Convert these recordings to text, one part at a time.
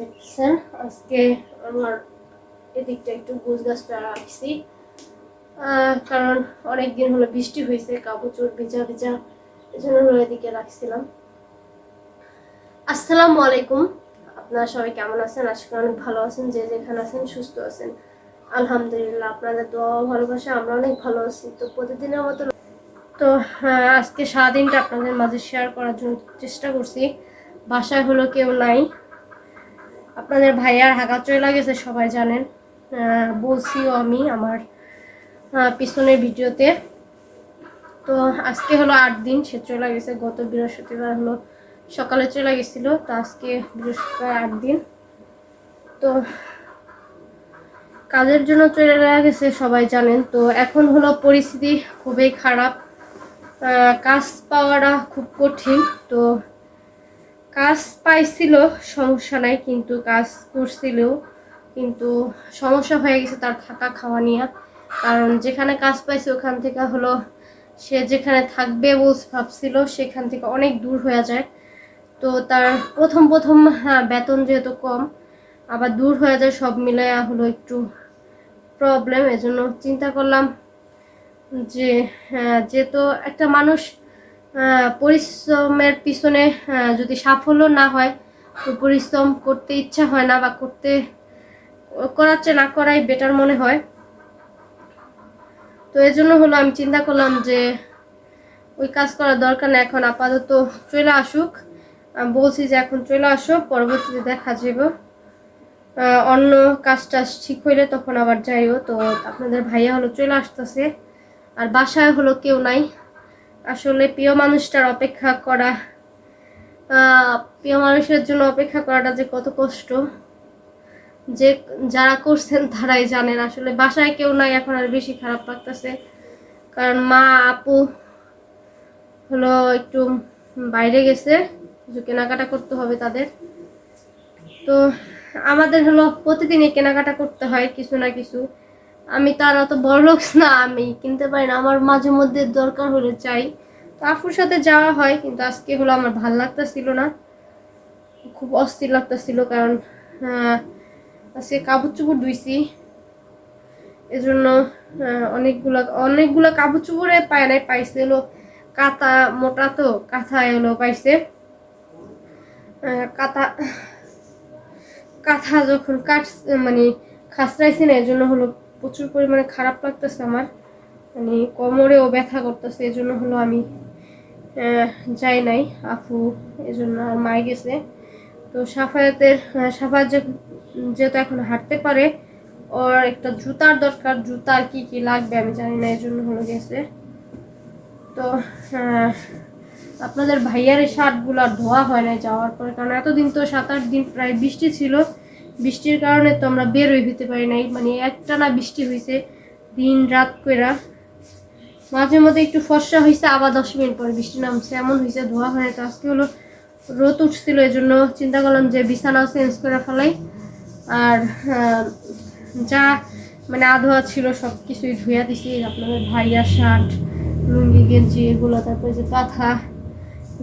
দেখছেন আজকে আমার এদিকটা একটু গোছ গাছটা রাখছি কারণ অনেক হলো বৃষ্টি হয়েছে কাপড় ভিজা ভিজা এই জন্য হলো এদিকে রাখছিলাম। আসসালামু আলাইকুম। আপনারা সবাই কেমন আছেন? আশা করি অনেক ভালো আছেন। যে যেখানে আছেন, সুস্থ আছেন। আলহামদুলিল্লাহ, আপনাদের দোয়া ভালোবাসা, আমরা অনেক ভালো আছি। তো প্রতিদিনের মতো তো আজকে সারাদিনটা আপনাদের মাঝে শেয়ার করার জন্য চেষ্টা করছি। বাসায় হলো কেউ নাই। আপনাদের ভাইয়ার হাঁকা চলে গেছে সবাই জানেন। বলছিও আমি আমার পিছনের ভিডিওতে। তো আজকে হলো আট দিন সে চলে গেছে, গত বৃহস্পতিবার হলো সকালে চলে গেছিল, তো আজকে বৃহস্পতিবার আট দিন। তো কাজের জন্য চলে গেছে, সবাই জানেন। তো এখন হলো পরিস্থিতি খুবই খারাপ। কাজ পাওয়াটা খুব কঠিন, তো কাজ পাইছিল সমস্যা নাই কিন্তু কাজ করছিল। কিন্তু সমস্যা হয়ে গেছে তার থাকা খাওয়া নিয়ে। কারণ যেখানে কাজ পাইছে ওখান থেকে হলো সে যেখানে থাকবে বলছে ভাবছিল সেখান থেকে অনেক দূর হয়ে যায়। তো তার প্রথম প্রথম হ্যাঁ, বেতন যেহেতু কম আবার দূর হয়ে যায় সব মিলে হলো একটু প্রবলেম এজন্য চিন্তা করলাম যে হ্যাঁ, যেহেতু একটা মানুষ পরিশ্রমের পিছনে যদি সাফল্য না হয়, তো পরিশ্রম করতে ইচ্ছা হয় না বা করতে করার চেয়ে না করাই বেটার মনে হয়। তো এই জন্য হলো আমি চিন্তা করলাম যে, ওই কাজ করার দরকার না এখন আপাতত চলে আসুক। বলছি যে এখন চলে আসো, পরবর্তীতে দেখা যাবে অন্য কাজ টাজ ঠিক হইলে তখন আবার যাইও। তো আপনাদের ভাইয়া হলো চলে আসতেছে, আর বাসায় হলো কেউ নাই। আসলে প্রিয় মানুষটার অপেক্ষা করা প্রিয় মানুষের জন্য অপেক্ষা করাটা যে কত কষ্ট। যে যারা করছেন তারাই জানেন, আসলে বাসায় কেউ নাই, এখন আর বেশি খারাপ লাগতেছে। কারণ মা, আপু হলো একটু বাইরে গেছে, কিছু কেনাকাটা করতে হবে তাদের। তো আমাদের হলো প্রতিদিনই কেনাকাটা করতে হয় কিছু না কিছু। আমি তার অত বড় লোক না আমি, কিনতে পারি না। আমার মাঝে মধ্যে দরকার হলে চাই। তো আপুর সাথে যাওয়া হয়, কিন্তু আজকে হলো আমার ভালো লাগতেছিল না। খুব অস্থির লাগতেছিল কারণ আজকে কাপড় চোপড় ধুইছি। এজন্য অনেকগুলা অনেকগুলা কাপড় চোপড়ে পায় নাই, পাইছে হলো কাতা মোটা তো, কাঁথায় হলো পাইছে। কাতা কাঁথা যখন কাট মানে খাসরাইছে না, এজন্য হলো প্রচুর পরিমাণে খারাপ লাগতেছে আমার। মানে কোমরেও ব্যথা করতেছে, এজন্য হলো আমি যাই নাই, আফু, এজন্য আর মাই গেছে। তো সাফায়াতের সাফায়াত যে- যেহেতু এখন হাঁটতে পারে, ওর একটা জুতার দরকার জুতার কি কি লাগবে আমি জানি না, এজন্য হলো গেছে। তো আপনাদের ভাইয়ার এই শার্টগুলো আর ধোয়া হয় না যাওয়ার পরে, কারণ এতদিন তো সাত আট দিন প্রায় বৃষ্টি ছিল বৃষ্টির কারণে তো আমরা বেরোই হইতে পারি নাই। মানে একটা না বৃষ্টি হয়েছে দিন রাত কইরা। মাঝে মধ্যে একটু ফর্সা হয়েছে আবার দশ মিনিট পরে বৃষ্টি নামছে। এমন হয়েছে ধোয়া হয় তো আজকে হলো রোদ উঠছিল এই জন্য চিন্তা করলাম যে বিছানাও চেঞ্জ করে ফেলাই। আর যা মানে আধোয়া ছিল সব কিছুই ধুইয়া দিছি। আপনাদের ভাইয়া শার্ট, লুঙ্গি, গেঞ্জি এগুলো, তারপরে যে কাঁথা,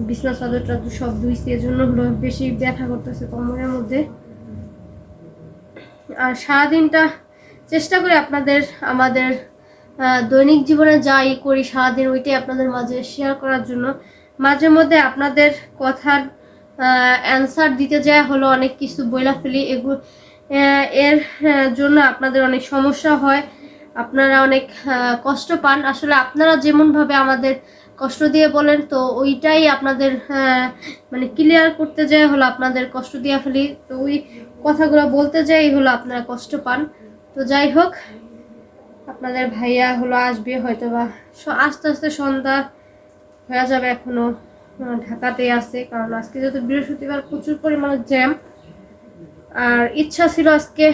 বিছনা চাদর টাদর সব ধুইছি। এর জন্য হলো বেশি ব্যথা করতেছে কোমরের মধ্যে। আর সারাদিনটা চেষ্টা করি আপনাদের, আমাদের দৈনিক জীবনে যাই করি সারাদিন ওইটাই আপনাদের মাঝে শেয়ার করার জন্য। মাঝে মধ্যে আপনাদের কথার অ্যান্সার দিতে যায় হলো অনেক কিছু বইলা ফেলি এগুলো এর জন্য আপনাদের অনেক সমস্যা হয়। আপনারা অনেক কষ্ট পান। আসলে আপনারা যেমনভাবে আমাদের কষ্ট দিয়ে বলেন তো ওইটাই আপনাদের মানে ক্লিয়ার করতে যায় হলো আপনাদের কষ্ট দিয়ে ফেলি তো ওই কথাগুলো বলতে যাই হলো আপনারা কষ্ট পান। তো যাই হোক আপনাদের ভাইয়া হলো আসবে হয়তো বা আস্তে আস্তে সন্ধ্যা হয়ে যাবে এখনও আহ, ঢাকাতেই আছে কারণ আজকে যেহেতু বৃহস্পতিবার প্রচুর পরিমাণে জ্যাম। আর ইচ্ছা ছিল আজকে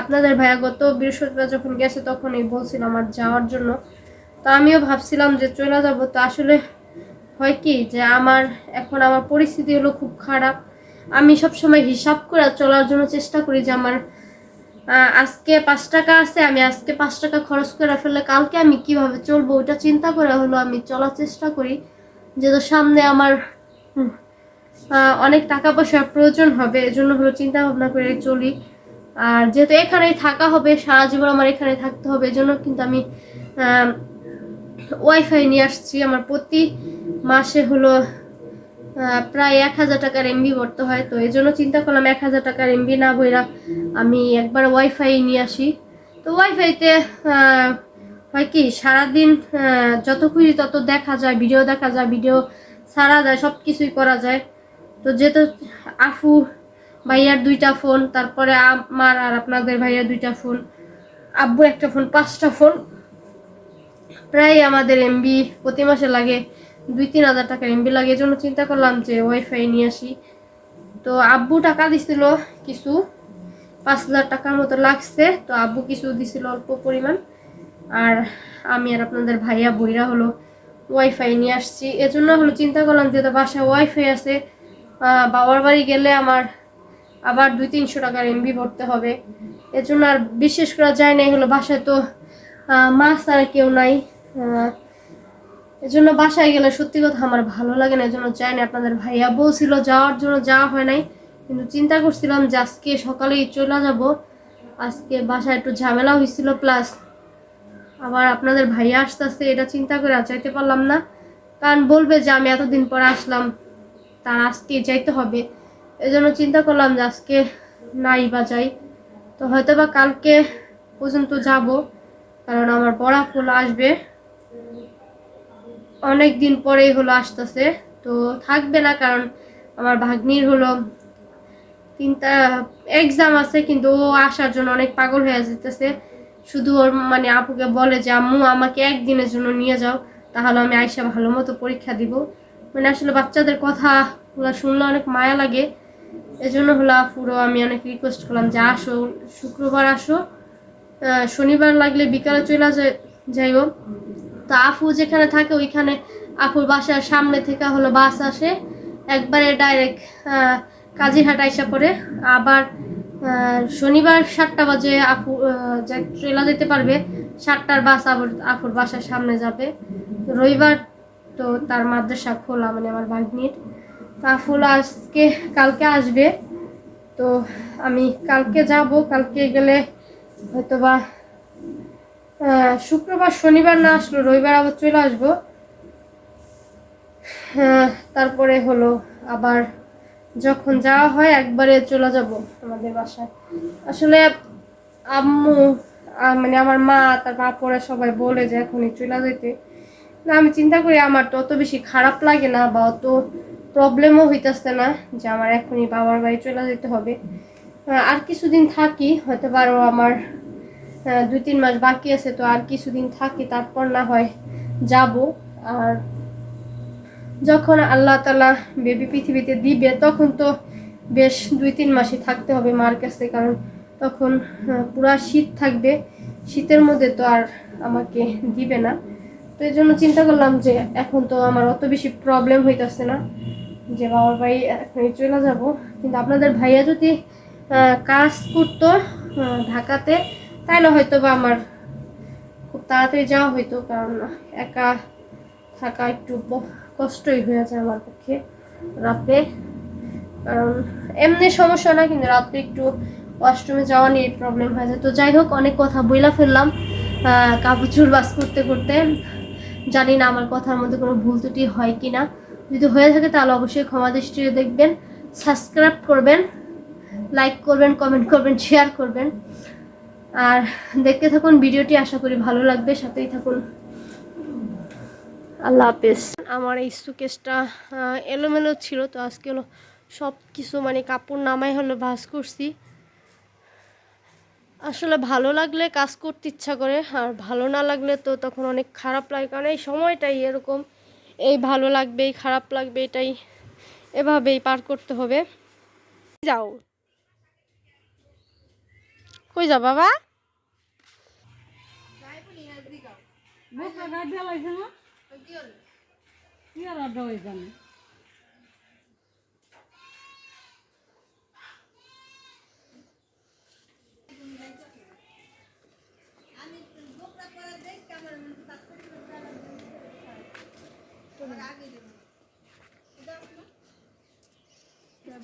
আপনাদের ভাইয়া গত বৃহস্পতিবার যখন গেছে তখনই বলছিল আমার যাওয়ার জন্য। তো আমিও ভাবছিলাম যে চলে যাব। তো আসলে হয় কি যে আমার, এখন আমার পরিস্থিতি হলো খুব খারাপ। আমি সব সময় হিসাব করে চলার জন্য চেষ্টা করি যে আমার আজকে পাঁচ টাকা আছে, আমি আজকে পাঁচ টাকা খরচ করে ফেললে কালকে আমি কীভাবে চলবো? ওটা চিন্তা করে হলো আমি চলার চেষ্টা করি। যেহেতু সামনে আমার অনেক টাকা পয়সার প্রয়োজন হবে, এজন্য হলো চিন্তা ভাবনা করে চলি। আর যেহেতু এখানেই থাকা হবে, সারা জীবন আমার এখানে থাকতে হবে, এজন্য কিন্তু আমি ওয়াইফাই নিয়ে আসছি। আমার প্রতি মাসে হলো প্রায় এক হাজার টাকার এমবি ভরতে হয়। তো এই জন্য চিন্তা করলাম এক হাজার টাকার এমবি না বইরা আমি একবার ওয়াইফাই নিয়ে আসি। তো ওয়াইফাইতে হয় কি, সারাদিন যত খুশি তত দেখা যায়, ভিডিও দেখা যায়, ভিডিও ছাড়া যায় সব কিছুই করা যায়। তো যেহেতু আফু ভাইয়ার দুইটা ফোন, তারপরে আমার আর আপনাদের ভাইয়ার দুইটা ফোন আব্বুর একটা ফোন, পাঁচটা ফোন প্রায় আমাদের এমবি প্রতি মাসে লাগে দুই তিন হাজার টাকা এমবি লাগে। এজন্য চিন্তা করলাম যে ওয়াইফাই নিয়ে আসি। তো আব্বু টাকা দিছিল কিছু, পাঁচ হাজার টাকার মতো লাগছে। তো আব্বু কিছু দিছিল অল্প পরিমাণ। আর আমি আর আপনাদের ভাইয়া বইরা হলো ওয়াইফাই নিয়ে আসছি। এজন্য হলো চিন্তা করলাম যে বাসায় ওয়াইফাই আছে বাবার বাড়ি গেলে আমার আবার দুই তিনশো টাকার এমবি ভরতে হবে। এজন্য আর বিশেষ করা যায় না হলো বাসায় তো মাছ আর কেউ নাই। এজন্য বাসায় গেলে সত্যি কথা আমার ভালো লাগে না, এজন্য যাই না আপনাদের ভাইয়া বলছিল যাওয়ার জন্য যাওয়া হয় নাই, কিন্তু চিন্তা করছিলাম যে আজকে সকালেই চলে যাব, আজকে বাসায় একটু ঝামেলা হয়েছিল প্লাস আবার আপনাদের ভাইয়া আসতে আসতে এটা চিন্তা করে যাইতে পারলাম না, কারণ বলবে যে আমি এতদিন পর আসলাম, তার আজকে যাইতে হবে, এজন্য চিন্তা করলাম যে আজকে নাই বা যাই, তো হয়তো বা কালকে পর্যন্ত যাব, কারণ আমার বড়া ফুল আসবে অনেক দিন পরেই হলো আসতেছে। তো থাকবে না কারণ আমার ভাগ্নির হলো তিনটা এক্সাম আছে, কিন্তু ও আসার জন্য অনেক পাগল হয়ে যেতেছে। শুধু ওর মানে আপুকে বলে যে, আম্মু, আমাকে একদিনের জন্য নিয়ে যাও, তাহলে আমি আইসা ভালো মতো পরীক্ষা দিব। মানে আসলে বাচ্চাদের কথাগুলো শুনলে অনেক মায়া লাগে। এজন্য হলো পুরো আমি অনেক রিকোয়েস্ট করলাম যে, আসো, শুক্রবার আসো। শনিবার লাগলে বিকালে চলে যায়, যাইও। তো আফু যেখানে থাকে ওইখানে আফুর বাসার সামনে থেকে হলো বাস আসে। একবারে ডাইরেক্ট কাজিরহাট আইসা পড়ে। আবার শনিবার সাতটা বাজে আপু ট্রেলা যেতে পারবে সাতটার বাস আবার আফুর বাসার সামনে যাবে। রবিবার তো তার মাদ্রাসা খোলা মানে আমার ভাগ্নির। তো আফুল আজকে কালকে আসবে। তো আমি কালকে যাব কালকে গেলে হয়তোবা আহ, শুক্রবার শনিবার না আসলো রবিবার আবার চলে আসব। হ্যাঁ, তারপরে হলো আবার যখন যাওয়া হয় একবারে চলে যাব আমাদের বাসায়। আসলে আম্মু মানে আমার মা তার বাপরা সবাই বলে যে এখনই চলে যেতে না আমি চিন্তা করি আমার তো অত বেশি খারাপ লাগে না বা অত প্রবলেমও হইতেছে না যে আমার এখনই বাবার বাড়ি চলে যেতে হবে। আর কিছুদিন থাকি হয়তো পারো আমার দুই তিন মাস বাকি আছে, তো আর কিছুদিন থাকি, তারপর না হয় যাব। আর যখন আল্লাহ তালা বেবি পৃথিবীতে দিবে, তখন তো বেশ দুই তিন মাসই থাকতে হবে মার কাছে, কারণ তখন পুরা শীত থাকবে। শীতের মধ্যে তো আর আমাকে দিবে না। তো এই জন্য চিন্তা করলাম যে এখন তো আমার অত বেশি প্রবলেম হইতেছে না, যে বাবার বাড়ি এখনই চলে যাব। কিন্তু আপনাদের ভাইয়া যদি কাজ করতো ঢাকাতে তাহলে হয়তো বা আমার খুব তাড়াতাড়ি যাওয়া হইতো, কারণ একা থাকা একটু কষ্টই হয়ে যায় আমার পক্ষে রাতে। কারণ এমনি সমস্যা না, কিন্তু রাতে একটু ওয়াশরুমে যাওয়া নিয়ে প্রবলেম হয়ে যায়। তো যাই হোক, অনেক কথা বইলা ফেললাম কাপড় বাস করতে করতে। জানি না আমার কথার মধ্যে কোনো ভুল ত্রুটি হয় কি না যদি হয়ে থাকে তাহলে অবশ্যই ক্ষমা দৃষ্টিতে দেখবেন সাবস্ক্রাইব করবেন লাইক করবেন কমেন্ট করবেন শেয়ার করবেন। আর দেখতে থাকুন, ভিডিওটি আশা করি ভালো লাগবে। সাথেই থাকুন। আল্লাহ হাফেজ। আমার এই সুকেসটা এলোমেলো ছিল, তো আজকে হলো সব কিছু মানে কাপড় নামাই হলো ভাস করছি। আসলে ভালো লাগলে কাজ করতে ইচ্ছা করে, আর ভালো না লাগলে তো তখন অনেক খারাপ লাগে, কারণ এই সময়টাই এরকম। এই ভালো লাগবে, এই খারাপ লাগবে, এটাই এভাবেই পার করতে হবে। যাও। কই যা বাবা? বোকা গাছ ঢালাইছে না? কি আর আড্ডা হয়ে জানে?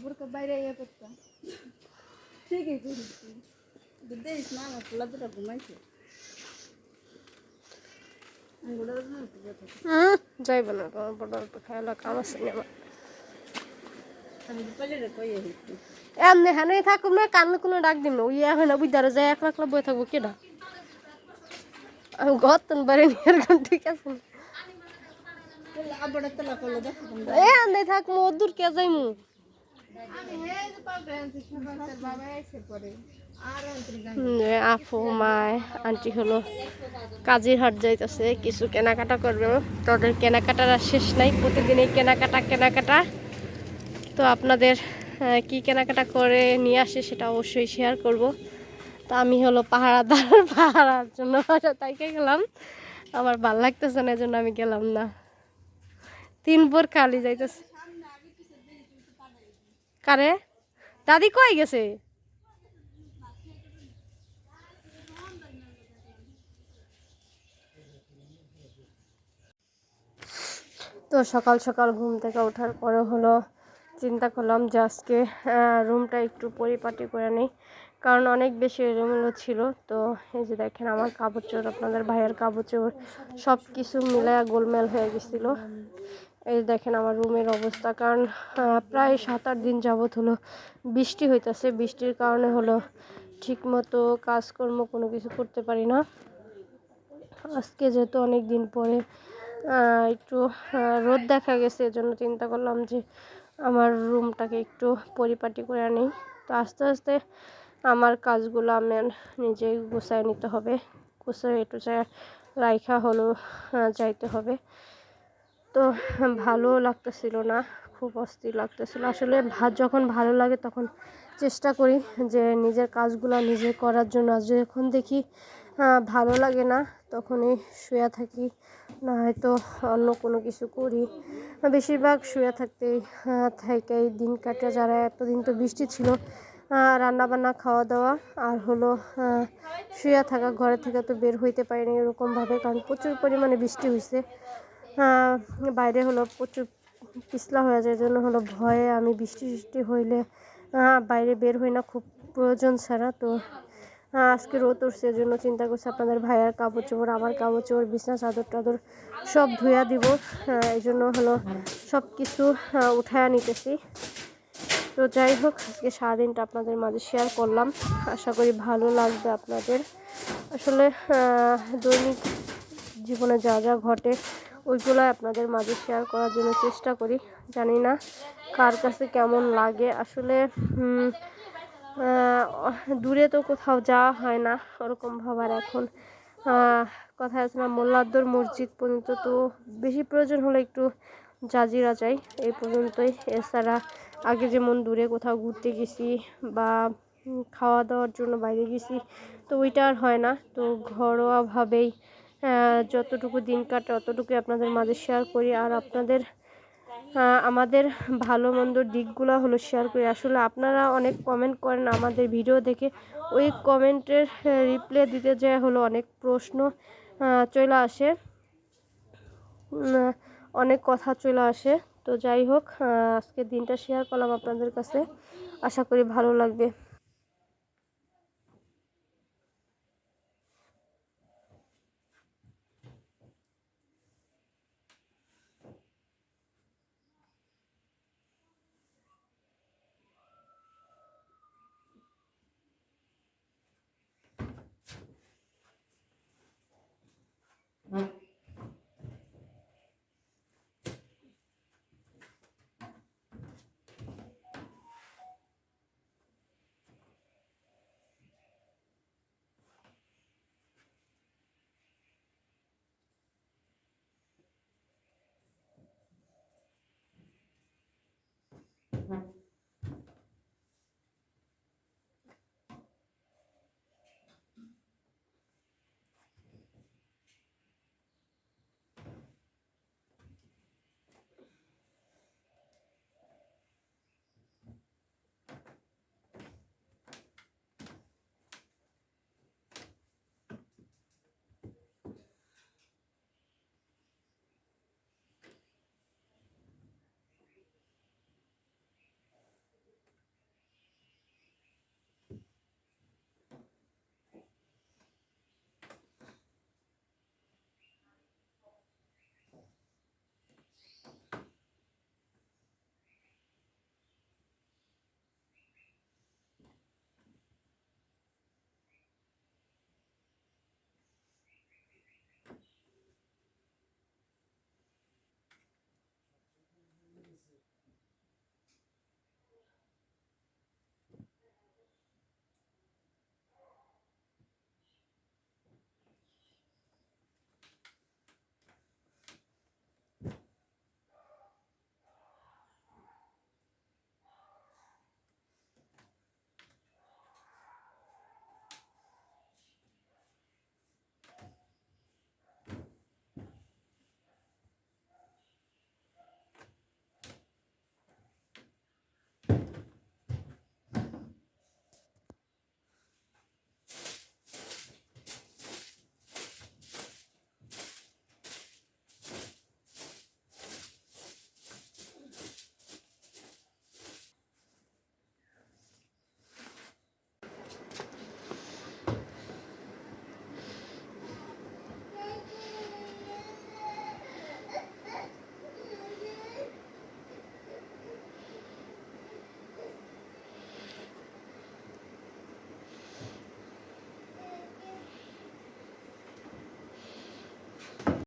বোরকা বাইরে ইয়ে করতাম। ঠিকই করিস দেখিস না আমার পোলা দুটা ঘুমাইছে। হুম যাইব না তোমার বড় অল্প খেয়াল কাম আছে নি আমার। আমি এমনি হ্যাঁ থাকুক না কানে কোনো ডাক দিন ওই হয় না বুঝতে যায় এক লাখ বই থাকব কেডা? আমি গতন বাড়ি নিয়ে এরকম ঠিক আছে না। এ আন্দে থাক মো দূর কে যাইমু? হুম, এ আপু মায় আন্টি হলো কাজের হাট যাইতেছে, কিছু কেনাকাটা করবে। তাদের কেনাকাটার আর শেষ নাই প্রতিদিনই কেনাকাটা কেনাকাটা। তো আপনাদের কি কেনাকাটা করে নিয়ে আসে সেটা অবশ্যই শেয়ার করব। তো আমি হলো পাহারাদার, পাহারার জন্য তাইকে গেলাম। আমার ভালো লাগতেছে না, এজন্য আমি গেলাম না। তিন বোর খালি যাইতেছে। কারে? দাদি কই গেছে? তো সকাল সকাল ঘুম থেকে ওঠার পরে হলো চিন্তা করলাম যে আজকে রুমটা একটু পরিপাটি করে নিই। কারণ অনেক বেশি এলোমেলো ছিল। তো এই যে দেখেন আমার কাপড় চোর আপনাদের ভাইয়ের কাপড় চোর সব কিছু মিলায়া গোলমেল হয়ে গেছিল। এই যে দেখেন আমার রুমের অবস্থা। কারণ প্রায় সাত আট দিন যাবৎ হলো বৃষ্টি হইতাছে। বৃষ্টির কারণে হলো ঠিকমতো কাজকর্ম কোনো কিছু করতে পারি না। আজকে যেহেতু অনেক দিন পরে একটু রোদ দেখা গেছে, এজন্য চিন্তা করলাম যে আমার রুমটাকে একটু পরিপাটি করে নিই। তো আস্তে আস্তে আমার কাজগুলো আমার নিজেই গুছায় নিতে হবে। গুছায় একটু রাইখা হলো যাইতে হবে। তো ভালো লাগতেছিল না, খুব অস্থির লাগতেছিল। আসলে ভাত যখন ভালো লাগে তখন চেষ্টা করি যে নিজের কাজগুলো নিজে করার জন্য। যখন দেখি ভালো লাগে না, তখনই শুয়ে থাকি। না হয়তো অন্য কোনো কিছু করি। বেশিরভাগ শুয়ে থাকতেই আহ, থেকেই দিন কাটে। যারা এতদিন তো বৃষ্টি ছিল রান্না বান্না খাওয়া দাওয়া আর হলো শুয়ে থাকা ঘরে থেকে তো বের হইতে পারিনি এরকমভাবে কারণ প্রচুর পরিমাণে বৃষ্টি হয়েছে বাইরে হলো প্রচুর পিছলা হয়ে যায় জন্য হলো ভয়ে আমি বৃষ্টি বৃষ্টি হইলে বাইরে বের হই না খুব প্রয়োজন ছাড়া। তো আজকে রোদ উঠছে জন্য চিন্তা করছি আপনাদের ভাইয়ার কাপড় চোপড় আমার কাপড় চোপড় বিছনা, চাদর টাদর সব ধুয়া দিব। এই জন্য হলো সব কিছু উঠায়া নিতেছি। তো যাই হোক, আজকে সারাদিনটা আপনাদের মাঝে শেয়ার করলাম। আশা করি ভালো লাগবে আপনাদের। আসলে দৈনিক জীবনে যা যা ঘটে ওইগুলো আপনাদের মাঝে শেয়ার করার জন্য চেষ্টা করি। জানি না কার কাছে কেমন লাগে। আসলে দূরে তো কোথাও যাওয়া হয় না, ওরকম ভাবার এখন। কথা আছে না, মোল্লাদ্দর মসজিদ পর্যন্ত তো বেশি প্রয়োজন হলে একটু জাজিরা যাই। এই পর্যন্তই। এছাড়া আগে যেমন দূরে কোথাও ঘুরতে গেছি বা খাওয়া দাওয়ার জন্য বাইরে গেছি, তো ওইটা আর হয় না। তো ঘরোয়াভাবেই যতটুকু দিন কাটে অতটুকুই আপনাদের মাঝে শেয়ার করি। আর আপনাদের আমাদের ভালো মন্দ দিকগুলো হলো শেয়ার করি। আসলে আপনারা অনেক কমেন্ট করেন আমাদের ভিডিও দেখে। ওই কমেন্টের রিপ্লে দিতে যায় হলো অনেক প্রশ্ন চলে আসে। অনেক কথা চলে আসে। তো যাই হোক আজকে দিনটা শেয়ার করলাম আপনাদের কাছে। আশা করি ভালো লাগবে।